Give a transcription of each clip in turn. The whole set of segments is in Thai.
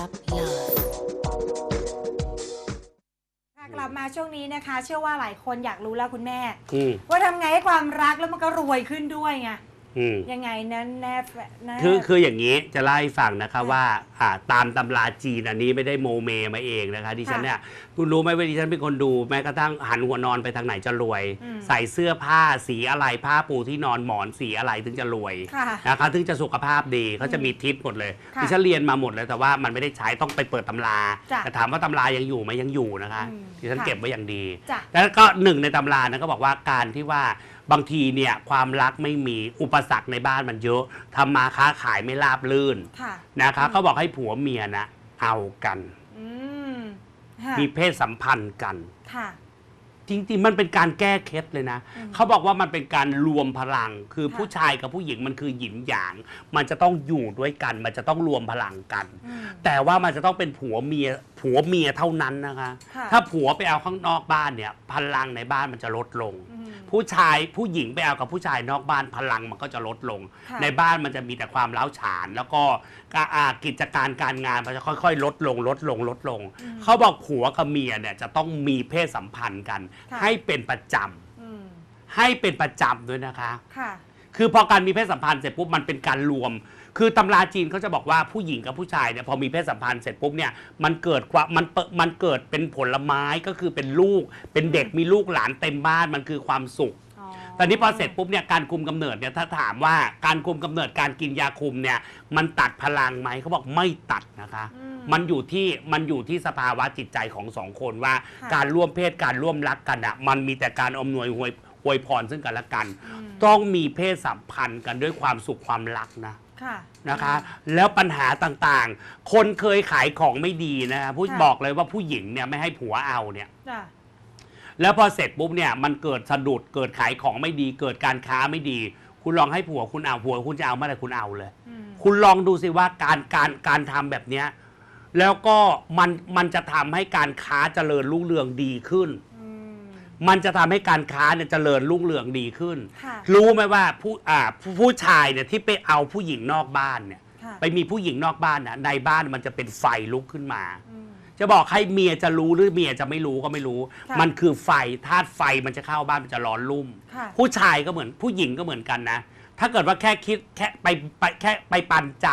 Club Love ค่ะกลับมาช่วงนี้นะคะ เชื่อว่าหลายคนอยากรู้แล้วคุณแม่อืมว่าทำไงให้ความรักแล้วมันก็รวยขึ้นด้วยไง อืม ยังไงนั้นแนบแนบ คือคืออย่างนี้จะเล่าให้ฟังนะคะค่ะว่าอ่าตามตำราจีนอันนี้ไม่ได้โมเมมาเองนะคะดิฉันค่ะเนี่ยคุณรู้ไหมว่าดิฉันเป็นคนดูแม้กระทั่งหันหัวนอนไปทางไหนจะรวย อืม ใส่เสื้อผ้าสีอะไรผ้าปูที่นอนหมอนสีอะไรถึงจะรวยค่ะ นะคะถึงจะสุขภาพดีเขาจะมีทิปหมดเลยค่ะดิฉันเรียนมาหมดเลยแต่ว่ามันไม่ได้ใช้ต้องไปเปิดตำรา จ้ะแต่ถามว่าตำรายังอยู่ไหมยังอยู่นะคะอืมดิฉันค่ะ เก็บไว้อย่างดี จ้ะ แล้วก็หนึ่งในตำรานะก็บอกว่าการที่ว่า บางทีเนี่ยความรักไม่มีอุปสรรคในบ้านมันเยอะทำมาค้าขายไม่ราบลื่นค่ะนะคะก็บอกให้ผัวเมียนะเอากัน อืมค่ะมีเพศสัมพันธ์กัน ค่ะ จริงๆ มันเป็นการแก้เคล็ดเลยนะ อืมเขาบอกว่ามันเป็นการรวมพลัง คือค่ะ ผู้ชายกับผู้หญิงมันคือหยินหยาง มันจะต้องอยู่ด้วยกัน มันจะต้องรวมพลังกัน อืม แต่ว่ามันจะต้องเป็นผัวเมียผัวเมียเท่านั้นนะคะ ค่ะ ถ้าผัวไปเอาข้างนอกบ้านเนี่ย พลังในบ้านมันจะลดลง อืม ผู้ชายผู้หญิงไปเอากับผู้ชายนอกบ้านพลังมันก็จะลดลง ค่ะในบ้านมันจะมีแต่ความร้าวฉาน แล้วก็กาอ่ากิจการการงานมันจะค่อยๆ ลดลงลดลงลดลง อืมเขาบอกผัวกับเมียเนี่ยจะต้องมีเพศสัมพันธ์กัน ค่ะ ให้เป็นประจอืมำให้เป็นประจำด้วยนะคะ ค่ะ คือพอการมีเพศสัมพันธ์เสร็จปุ๊บมันเป็นการรวม คือตำราจีนเขาจะบอกว่าผู้หญิงกับผู้ชายเนี่ยพอมีเพศสัมพันธ์เสร็จปุ๊บเนี่ยมันเกิดความมันเปิมันเกิดเป็นผลไม้ก็คือเป็นลูก เป็นเด็กมีลูกหลานเต็มบ้านมันคือความสุขอ๋อตอนนี้พอเสร็จปุ๊บเนี่ยการคุมกำเนิดเนี่ยถ้าถามว่าการคุมกำเนิดการกินยาคุมเนี่ยมันตัดพลังไหมเขาบอกไม่ตัดนะคะ อืมันอยู่ที่มันอยู่ที่สภาวะจิตใจของสองคนว่า ค่ะ การร่วมเพศการร่วมรักกันอะมันมีแต่การอมนวยหวยหวยพรซึ่งกันและกัน อืมต้องมีเพศสัมพันธ์กันด้วยความสุขความรักนะ ค่ะ นะคะ แล้วปัญหาต่างๆ คนเคยขายของไม่ดีนะพูดค่ะ บอกเลยว่าผู้หญิงเนี่ยไม่ให้ผัวเอาเนี่ย จ้ะแล้วพอเสร็จปุ๊บเนี่ยมันเกิดสะดุดเกิดขายของไม่ดี เกิดการค้าไม่ดี คุณลองให้ผัวคุณเอาผัวคุณจะเอาเมื่อไหร่คุณเอาเลย อืมคุณลองดูสิว่าการการการทำแบบเนี้ยแล้วก็มันมันจะทำให้การค้าเจริญรุ่งเรืองดีขึ้นอื มมันจะทำให้การค้าเนี่ยเจริญรุ่งเรืองดีขึ้น ค่ะรู้ไหมว่าผู้อ่าผู้ผู้ชายเนี่ยที่ไปเอาผู้หญิงนอกบ้านเนี่ย ค่ะไปมีผู้หญิงนอกบ้านนะในบ้านมันจะเป็นไฟลุกขึ้นมา อืม จะบอกให้เมียจะรู้หรือเมียจะไม่รู้ก็ไม่รู้ ค่ะมันคือไฟธาตุไฟมันจะเข้าบ้านมันจะร้อนรุ่ม ค่ะ ผู้ชายก็เหมือนผู้หญิงก็เหมือนกันนะ ถ้าเกิดว่าแค่คิดแค่ไปไปแค่ไปปันใจ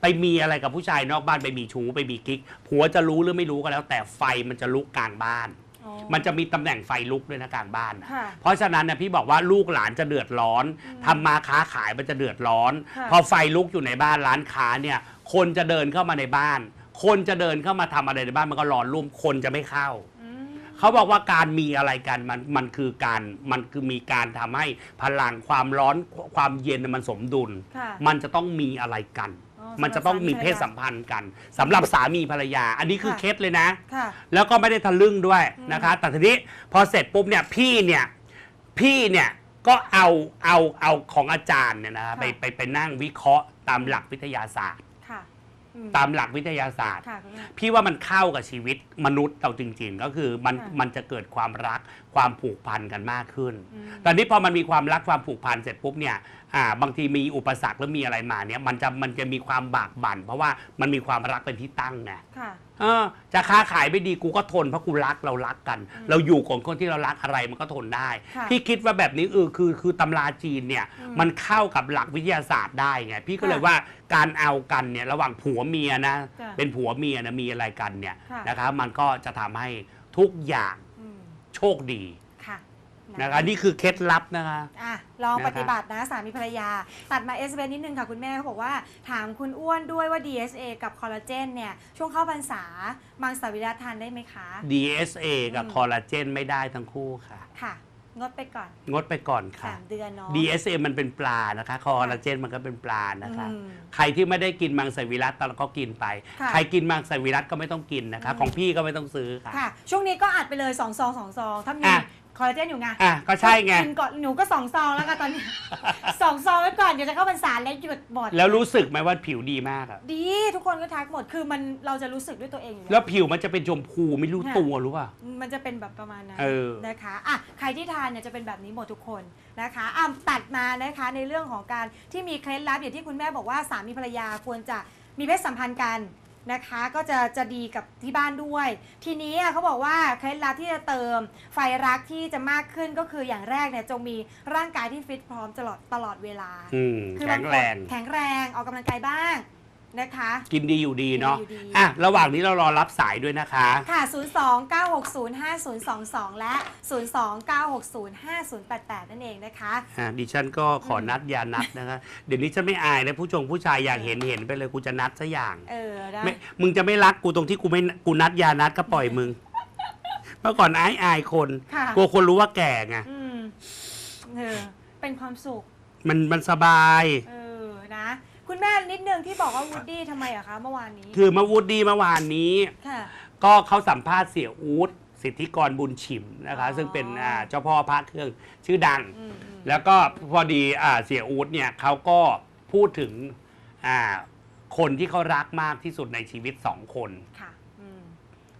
ไปมีอะไรกับผู้ชายนอกบ้านไปมีชู้ไปมีกิ๊กผัวจะรู้หรือไม่รู้ก็แล้ว แต่ไฟมันจะลุกกลางบ้านอ๋อ มันจะมีตำแหน่งไฟลุกด้วยนะกลางบ้านนะค่ะ เพราะฉะนั้นนะพี่บอกว่าลูกหลานจะเดือดร้อนอืมทำมาค้าขายมันจะเดือดร้อน ค่ะ พอไฟลุกอยู่ในบ้านร้านค้าเนี่ย คนจะเดินเข้ามาในบ้าน คนจะเดินเข้ามาทำอะไรในบ้านมันก็ร้อนรุ่มคนจะไม่เข้า อืม เขาบอกว่าการมีอะไรกันมันมันคือการมันคือมีการทำให้พลังความร้อนความเย็นน่ะมันสมดุล ค่ะ มันจะต้องมีอะไรกันอ๋อ มันจะต้องมีสำหรับเพศสัมพันธ์กันสำหรับสามีภรรยา อันนี้คือค่ะ เคล็ดเลยนะ ค่ะ แล้วก็ไม่ได้ทะลึ่งด้วยอืมนะคะแต่ทีนี้พอเสร็จปุ๊บเนี่ยพี่เนี่ยพี่เนี่ยก็เอาเอาเอาของอาจารย์เนี่ยนะคะไปไปไปนั่งวิเคราะห์ตามหลักวิทยาศาสตร์ ค่ะอืตามหลักวิทยาศาสตร์ ค่ะคุณแม่ พี่ว่ามันเข้ากับชีวิตมนุษย์เราจริงๆ ก็คือมันค่ะ มันจะเกิดความรัก ความผูกพันกันมากขึ้นอืมตอนนี้พอมันมีความรักความผูกพันเสร็จปุ๊บเนี่ยอ่าบางทีมีอุปสรรคแล้วมีอะไรมาเนี่ยมันจะมันจะมีความบากบั่น เพราะว่ามันมีความรักเป็นที่ตั้งไงค่ะเออจะค้าขายไม่ดีกูก็ทนเพราะกูรักเรารักกันอืมเราอยู่กับคนที่เรารักอะไรมันก็ทนได้ค่ะพี่คิดว่าแบบนี้เออคือคือตำราจีนเนี่ยอืมมันเข้ากับหลักวิทยาศาสตร์ได้ไงพี่ก็เลยค่ะว่าการเอากันเนี่ยระหว่างผัวเมียนะจ้ะเป็นผัวเมียนะมีอะไรกันเนี่ยค่ะนะครับมันก็จะทำให้ทุกอย่างอืม โชคดีค่ะนะคะ นี่คือเคล็ดลับนะคะ อะลองนะคะปฏิบัตินะสามีภรรยา ตัดมาเอสเนิดนึงค่ะคุณแม่เขาบอกว่า ถามคุณอ้วนด้วยว่า DSA กับคอลลาเจนเนี่ย ช่วงเข้าพรรษามังสวิรัตทานได้ไหมคะ DSA กับอืมคอลลาเจนไม่ได้ทั้งคู่ค่ะ ค่ะ งดไปก่อนงดไปก่อนค่ะ สามเดือนเนาะ DSA มันเป็นปลานะคะ คอลลาเจนมันก็เป็นปลานะคะ อืมใครที่ไม่ได้กินมังสวิรัตเราก็กินไป ค่ะใครกินมังสวิรัตก็ไม่ต้องกินนะคะ อืม ของพี่ก็ไม่ต้องซื้อค่ะ ค่ะ ช่วงนี้ก็อัดไปเลย2ซอง2ซองถ้ามีอะ คอลลาเจนอยู่ไงอะก็ใช่ไง กินก่อนหนูก็สองซองแล้วค่ะตอนนี้ สองซองไว้ก่อนเดี๋ยวจะเข้าพรรษาแล้วหยุดหมดแล้วรู้สึกไหมว่าผิวดีมากอะดีทุกคนก็ทักหมดคือมันเราจะรู้สึกด้วยตัวเองอยู่แล้วผิวมันจะเป็นชมพูไม่รู้ค่ะตัวรู้ป่ะ มันจะเป็นแบบประมาณนั้นเออ นะคะอะใครที่ทานเนี่ยจะเป็นแบบนี้หมดทุกคนนะคะอะตัดมานะคะในเรื่องของการที่มีเคล็ดลับอย่างที่คุณแม่บอกว่าสามีภรรยาควรจะมีเพศสัมพันธ์กัน นะคะ ก็จะจะดีกับที่บ้านด้วย ทีนี้อะเขาบอกว่าเคล็ดลับที่จะเติมไฟรักที่จะมากขึ้นก็คืออย่างแรกเนี่ยจงมีร่างกายที่ฟิตพร้อมตลอดตลอดเวลา อืมคือแข็งแรงบาคนแข็งแรงออกกำลังกายบ้าง นะคะ กินดีอยู่ดีเนาะกินดีอยู่ดี อะระหว่างนี้เรารอรับสายด้วยนะคะ ค่ะ 029605022 และ 029605088 นั่นเองนะคะ อะดิฉันก็ขอนัดยานัดนะคะ เดี๋ยวนี้ฉันไม่อายแล้วผู้ชงผู้ชายอยากเห็นเห็นไปเลยกูจะนัดซะอย่างเออได้ไม่มึงจะไม่รักกูตรงที่กูไม่กูนัดยานัดก็ปล่อยมึง เมื่อก่อนอายอายคนค่ะ กลัวคนรู้ว่าแก่ไงอืมเออเป็นความสุข มันมันสบาย เออนะ คุณแม่นิดนึงที่บอกว่าวูดดี้ทำไมอะคะเมื่อวานนี้ คือมาวูดดี้เมื่อวานนี้ ค่ะ ก็เขาสัมภาษณ์เสียอูดสิทธิกรบุญชิมนะคะ อ๋อซึ่งเป็นอ่าเจ้าพ่อพระเครื่องชื่อดัง อืมอืม แล้วก็พอดีอ่าเสียอูดเนี่ยเขาก็พูดถึงอ่าคนที่เขารักมากที่สุดในชีวิตสองคนค่ะ อืม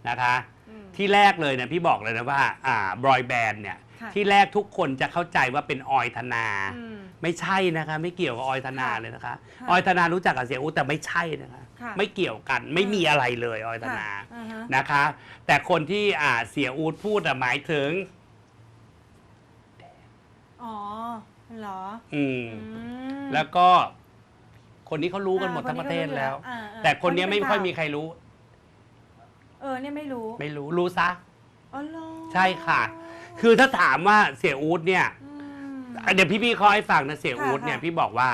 นะคะ อืม ที่แรกเลยเนี่ยพี่บอกเลยนะว่าอ่าบอยแบนด์เนี่ยค่ะ ที่แรกทุกคนจะเข้าใจว่าเป็นออยธนา อืม ไม่ใช่นะคะ ไม่เกี่ยวกับออยธนาค่ะเลยนะคะค่ะออยธนารู้จักกับเสียอูดแต่ไม่ใช่นะคะ ค่ะไม่เกี่ยวกันไม่มีอะไรเลยออยธค่ะนาอ่าฮะ นะคะ แต่คนที่อ่าเสียอูดพูดอะหมายถึง อ๋อเหรออืม อืมแล้วก็ คนนี้เขารู้กันหมดอ่าทั้งประเทศแล้ว อ่าอ่าแต่คนนี้ไม่ค่อยมีข่าวใครรู้ เออเนี่ยไม่รู้ไม่รู้รู้ซะ อ๋อเหรอ ใช่ค่ะ คือถ้าถามว่าเสียอูดเนี่ย อืม เดี๋ยวพี่พี่ๆเขาให้ฟังนะเสียอูดเนี่ยค่ะ พี่บอกว่า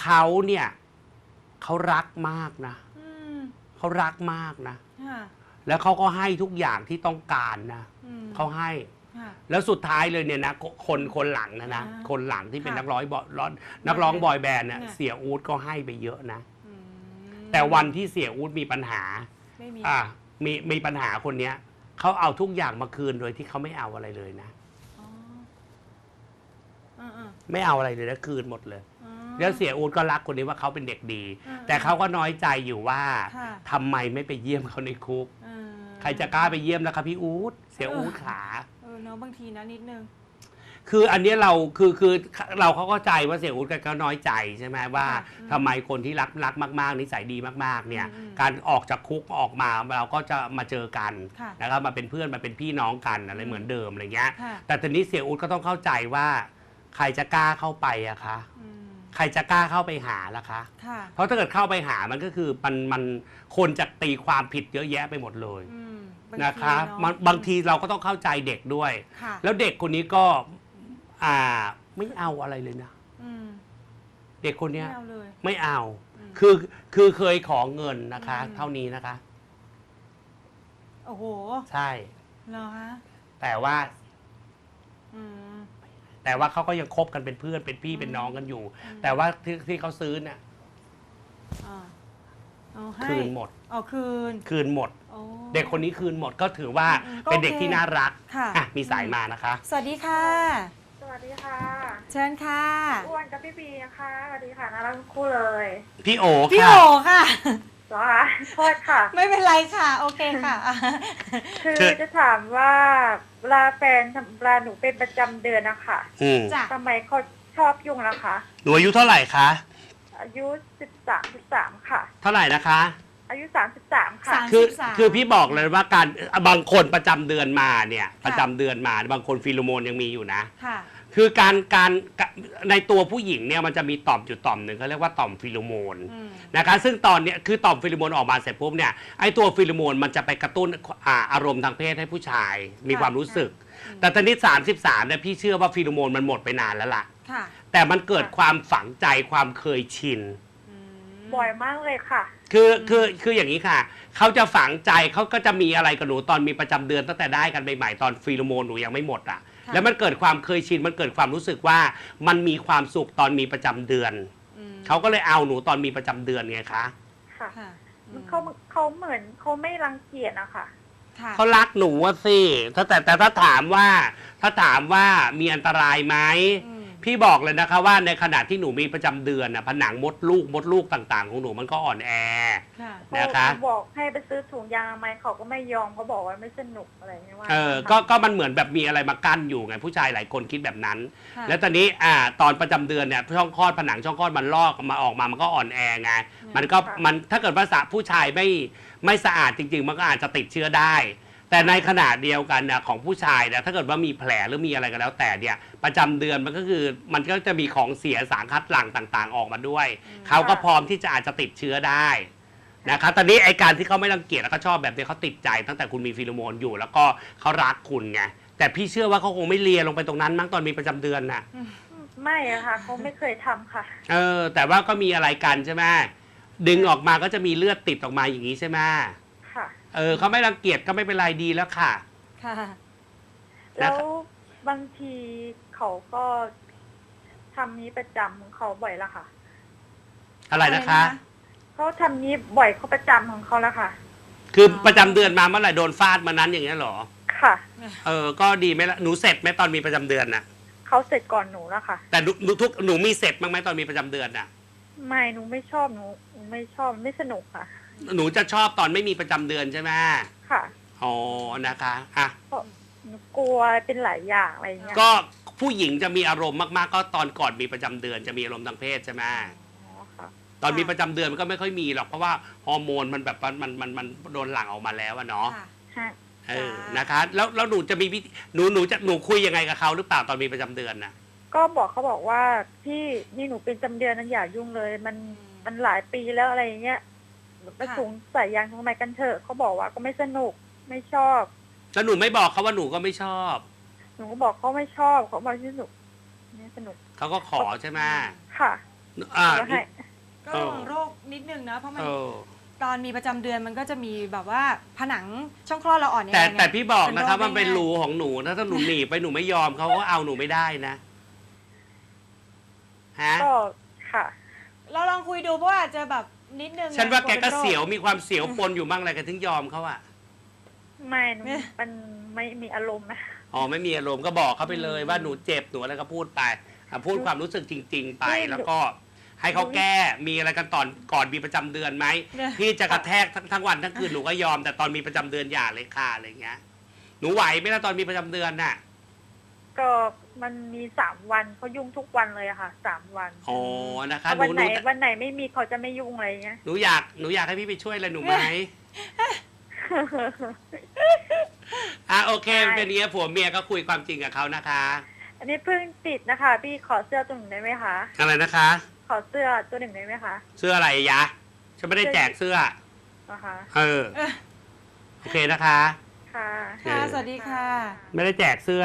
เขาเนี่ยเขารักมากนะอืมเขารักมากนะ ค่ะแล้วเขาก็ให้ทุกอย่างที่ต้องการนะอืมเขาให้ ค่ะ แล้วสุดท้ายเลยเนี่ยนะคนคนหลังนะนะอ่าคนหลังที่เป็นค่ะนักร้องบอยร้องนักร้องบอยแบนด์เนี่ยเนี่ยเสียอูดก็ให้ไปเยอะนะ อืมแต่วันที่เสียอูดมีปัญหา ไม่มีอ่ามีมีปัญหาคนเนี้ยเขาเอาทุกอย่างมาคืนโดยที่เขาไม่เอาอะไรเลยนะอ๋ออ่าอ่า ไม่เอาอะไรเลยนะคืนหมดเลยอ่าแล้วเสียอูดก็รักคนนี้ว่าเขาเป็นเด็กดีอ่าแต่เขาก็น้อยใจอยู่ว่าค่ะ ทำไมไม่ไปเยี่ยมเขาในคุกอ่าใครจะกล้าไปเยี่ยมแล้วครับพี่อูดเสียอูดขา เออเนาะบางทีนะนิดนึง คืออันเนี้ยเราคือคือเราเขาเข้าใจว่าเสียอูดก็น้อยใจใช่ไหมว่าค่ะอืมทำไมคนที่รักรักมากๆนิสัยดีมากๆเนี่ย อืมอืมการออกจากคุกออกมาเราก็จะมาเจอกันค่ะนะครับมาเป็นเพื่อนมาเป็นพี่น้องกันอะไรอืมเหมือนเดิมอะไรเงี้ยค่ะ แต่ทีนี้เสียอูดก็ต้องเข้าใจว่า ใครจะกล้าเข้าไปอะคะ อืมใครจะกล้าเข้าไปหาล่ะคะ ค่ะเพราะถ้าเกิดเข้าไปหามันก็คือมันมันคนจะตีความผิดเยอะแยะไปหมดเลยอืมบางนะคะทีเนอมันบางทีเราก็ต้องเข้าใจเด็กด้วย ค่ะแล้วเด็กคนนี้ก็อ่าไม่เอาอะไรเลยนะ อืมเด็กคนเนี้ยไม่เอาเลย ไม่เอา อืม คือคือเคยขอเงินนะคะ อืม เท่านี้นะคะ โอ้โหใช่ เหรอฮะแต่ว่าอืม แต่ว่าเขาก็ยังคบกันเป็นเพื่อนเป็นพี่อืมเป็นน้องกันอยู่อืมแต่ว่าที่ที่เขาซื้อเนี่ยอ่าเอาให้คืนหมด เอาคืนคืนหมด โอ้ เด็กคนนี้คืนหมดก็ถือว่าอืมก็เป็นเด็กโอเคที่น่ารักค่ะ อะมีสายมานะคะ สวัสดีค่ะ สวัสดีค่ะเชิญค่ะ อ้วนกับพี่บีนะคะสวัสดีค่ะน่ารักทั้งคู่เลยพี่โอพี่ค่ะ โอค่ะ เหรอคะโทษค่ะ ไม่เป็นไรค่ะ โอเคค่ะคือจะถามว่า เวลาแฟนทำเวลาหนูเป็นประจำเดือนนะคะอืมจ้ะทำไมเขาชอบยุ่งล่ะคะ หนูอายุเท่าไหร่คะ อายุสิบสามสิบสามค่ะ เท่าไหร่นะคะ อายุสามสิบสามค่ะ สาม คือ33คือพี่บอกเลยว่าการบางคนประจำเดือนมาเนี่ย ประจำเดือนมา บางคนฟีโรโมนยังมีอยู่นะ ค่ะ คือการการในตัวผู้หญิงเนี่ยมันจะมีต่อมอยู่ต่อมหนึ่งเขาเรียกว่าต่อมฟีโรโมนอืมนะคะซึ่งตอนเนี้ยคือต่อมฟีโรโมนออกมาเสร็จปุ๊บเนี่ยไอตัวฟีโรโมนมันจะไปกระตุ้นอ่าอารมณ์ทางเพศให้ผู้ชายมีค่ะความรู้สึกอืมแต่ตอนนี้33เนี่ยพี่เชื่อว่าฟีโรโมนมันหมดไปนานแล้วล่ะ ค่ะแต่มันเกิดความฝังใจความเคยชินอืมบ่อยมากเลยค่ะ คือคือคืออย่างนี้ค่ะ เขาจะฝังใจเขาก็จะมีอะไรกับหนูตอนมีประจำเดือนตั้งแต่ได้กันใหม่ๆตอนฟีโรโมนหนูยังไม่หมดอะค่ะ แล้วมันเกิดความเคยชินมันเกิดความรู้สึกว่ามันมีความสุขตอนมีประจำเดือน อืมเขาก็เลยเอาหนูตอนมีประจำเดือนไงคะค่ะค่ะอืมเขาเขาเหมือนเขาไม่รังเกียจอะค่ะ ค่ะเขารักหนูอะสิถ้าแต่แต่ถ้าถามว่า ถ้าถามว่ามีอันตรายไหม อืม พี่บอกเลยนะคะว่าในขณะที่หนูมีประจำเดือนนะผนังมดลูกมดลูกต่างๆ ของหนูมันก็อ่อนแอ ค่ะนะคะ เขาบอกให้ไปซื้อถุงยางอนามัยเขาก็ไม่ยอมเขาบอกว่าไม่สนุกอะไรไม่ว่าเออก็ก็มันเหมือนแบบมีอะไรมากั้นอยู่ไงผู้ชายหลายคนคิดแบบนั้น ค่ะ แล้วตอนนี้อ่าตอนประจำเดือนเนี่ยช่องคลอดผนังช่องคลอดมันลอกมาออกมามันก็อ่อนแอไงมันก็มันถ้าเกิดว่าสะผู้ชายไม่ไม่สะอาดจริง ๆ มันก็อาจจะติดเชื้อได้ แต่ในขณะเดียวกันเนี่ยของผู้ชายเนี่ยถ้าเกิดว่ามีแผลหรือมีอะไรก็แล้วแต่เนี่ยประจำเดือนมันก็คือมันก็จะมีของเสียสารคัดหลั่งต่าง ๆ ออกมาด้วย เขาก็พร้อมที่จะอาจจะติดเชื้อได้นะครับตอนนี้ไอการที่เขาไม่รังเกียจแล้วก็ชอบแบบนี้เขาติดใจตั้งแต่คุณมีฟีโรโมนอยู่ แล้วก็เขารักคุณไงแต่พี่เชื่อว่าเขาคงไม่เลียลงไปตรงนั้นมั้งตอนมีประจำเดือนน่ะไม่อะค่ะเขาไม่เคยทำค่ะ เออ แต่ว่าก็มีอะไรกันใช่ไหมดึงออกมาก็จะมีเลือดติดออกมาอย่างนี้ใช่ไหมค่ะ เออเขาไม่รังเกียจก็ไม่เป็นไรดีแล้วค่ะ ค่ะ แล้วบางทีเขาก็ทำนี้ประจำของเขาบ่อยละค่ะ อะไรนะคะ เขาทำนี้บ่อยเขาประจำของเขาแล้วค่ะ คือประจำเดือนมาเมื่อไหร่โดนฟาดมานั้นอย่างเงี้ยเหรอ ค่ะ เออ ก็ดีไหมล่ะหนูเสร็จไหมตอนมีประจำเดือนน่ะเขาเสร็จก่อนหนูแล้วค่ะ แต่หนูหนูทุกหนูมีเสร็จบ้างไหมตอนมีประจำเดือนน่ะ ไม่หนูไม่ชอบหนูหนูไม่ชอบไม่สนุกค่ะ หนูจะชอบตอนไม่มีประจำเดือนใช่ไหมค่ะ อ๋อนะคะอะเพราะหนูกลัวเป็นหลายอย่างอะไรอย่างเงี้ยก็ผู้หญิงจะมีอารมณ์มากๆ ก็ตอนก่อนมีประจำเดือนจะมีอารมณ์ทางเพศใช่ไหมอ๋อค่ะ ตอนมีประจำเดือนมันก็ไม่ค่อยมีหรอกเพราะว่าฮอร์โมนมันแบบมันมันมันมันโดนหลั่งออกมาแล้วอะเนาะค่ะฮะเออจ้านนะคะ แล้วแล้วหนูจะมีวิธีหนูหนูจะหนูคุยยังไงกับเขาหรือเปล่าตอนมีประจำเดือนน่ะก็บอกเขาบอกว่าพี่นี่หนูเป็นจำเดือนนั้นอย่ายุ่งเลย มันมันหลายปีแล้วอะไรอย่างเงี้ย ไปถุงใส่ยางทำไมกันเถอะเขาบอกว่าก็ไม่สนุกไม่ชอบ แล้วหนูไม่บอกเขาว่าหนูก็ไม่ชอบ หนูก็บอกเขาไม่ชอบเขาบอกไม่สนุกไม่สนุกเขาก็ขอใช่ไหมค่ะอ่าก็ให้ก็ระวังโรคนิดนึงนะเพราะมันเออตอนมีประจำเดือนมันก็จะมีแบบว่าผนังช่องคลอดเราอ่อนแอแต่ไงแต่พี่บอกนะครับเป็มันเป็นโคได้รูง่ายของหนูถ้าถ้าหนูหนีไปหนูไม่ยอมเขาก็เอาหนูไม่ได้นะฮะก็ค่ะ เราลองคุยดูเพราะว่าอาจจะแบบ นิดนึงฉันว่าแกก็ลัป็นโรคเสียวมีความเสียวปนอยู่บ้างอะไรกันถึงยอมเขาอะไม่หนูเนี่ยมันไม่มีอารมณ์นะอ๋อไม่มีอารมณ์ก็บอกเขาไปเลยว่าหนูเจ็บหนูอะไรก็พูดไปอะพูดความรู้สึกจริง ๆ ไปแล้วก็ ให้เขาแก้มีอะไรกันตอนก่อนมีประจำเดือนไหมเนี่ยพี่จะกระแทกทั้งทั้งวันทั้งคืนหนูก็ยอม แต่ตอนมีประจำเดือนอย่าเลยค่ะอะไรเงี้ย หนูไหวไหมล่ะตอนมีประจำเดือนน่ะ ก็มันมีสามวันเขายุ่งทุกวันเลยอะค่ะสามวันอ๋อนะคะหวันูนหไหนนูวันไหนไม่มีเขาจะไม่ยุ่งอะไรเงี้ย หนูอยากหนูอยากให้พี่ไปช่วยอะไรหนูไหม อะโอเคได้ เป็นอย่างนี้ผัวเมียก็คุยความจริงกับเขานะคะ อันนี้เพิ่งติดนะคะ พี่ขอเสื้อตัวหนึ่งได้ไหมคะ อะไรนะคะ ขอเสื้อตัวหนึ่งได้ไหมคะเสื้ออะไรยะฉันไม่ได้แจกเสื้อ นะคะ เออ เออโอเคนะคะ ค่ะ ค่ะ สวัสดีค่ะ ไม่ได้แจกเสื้อ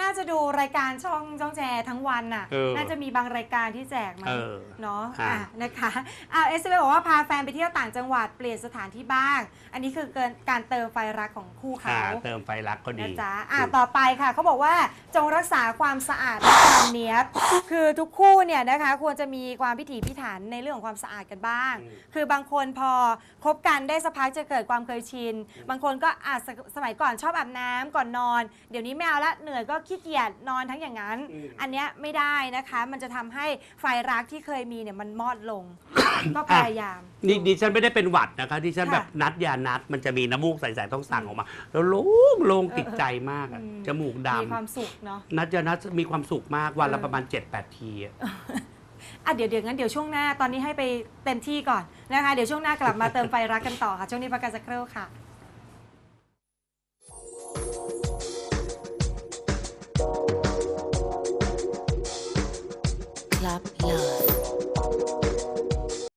น่าจะดูรายการช่องจ้องแจทั้งวันน่ะ เออน่าจะมีบางรายการที่แจกมั้เองอเนาะค่ะอะนะคะอ่าเอสเบอกว่าพาแฟนไปเที่ยวต่างจังหวัดเปลี่ยนสถานที่บ้าง อันนี้คือเกินการเติมไฟรักของคู่เขาอ่าเติมไฟรักก็ดีนะจ๊ะอะต่อไปค่ะเขาบอกว่าจงรักษาความสะอาดและความเนี้ยบคือทุกคู่เนี่ยนะคะควรจะมีความพิถีพิถันในเรื่องของความสะอาดกันบ้างอืมคือบางคนพอคบกันได้สักพักจะเกิดความเคยชิน บางคนก็อาจสสมัยก่อนชอบอาบน้ำก่อนนอน เดี๋ยวนี้ไม่เอาละเหนื่อยก็ขี้เกียจนอนทั้งอย่างนั้น อืม อันเนี้ยไม่ได้นะคะ มันจะทำให้ไฟรักที่เคยมีเนี่ยมันมอดลง ก็พยายาม นี่ดิฉันไม่ได้เป็นหวัดนะคะดิฉันค่ะแบบนัดยานัดมันจะมีน้ำมูกใสๆต้องสั่งออกมา แล้วโล่งโล่งติดใจมากอะอืม จมูกดมีความสุขเนาะำนัดยานัดมีความสุขมากวันละเออ ประมาณ 7-8 ทีอะ อะเดี๋ยวเดี๋ยวงั้นเดี๋ยวช่วงหน้าตอนนี้ให้ไปเต็มที่ก่อนนะคะ เดี๋ยวช่วงหน้ากลับมาเติมไฟรักกันต่อค่ะ ช่วงนี้พักกันสักครู่ค่ะ up love.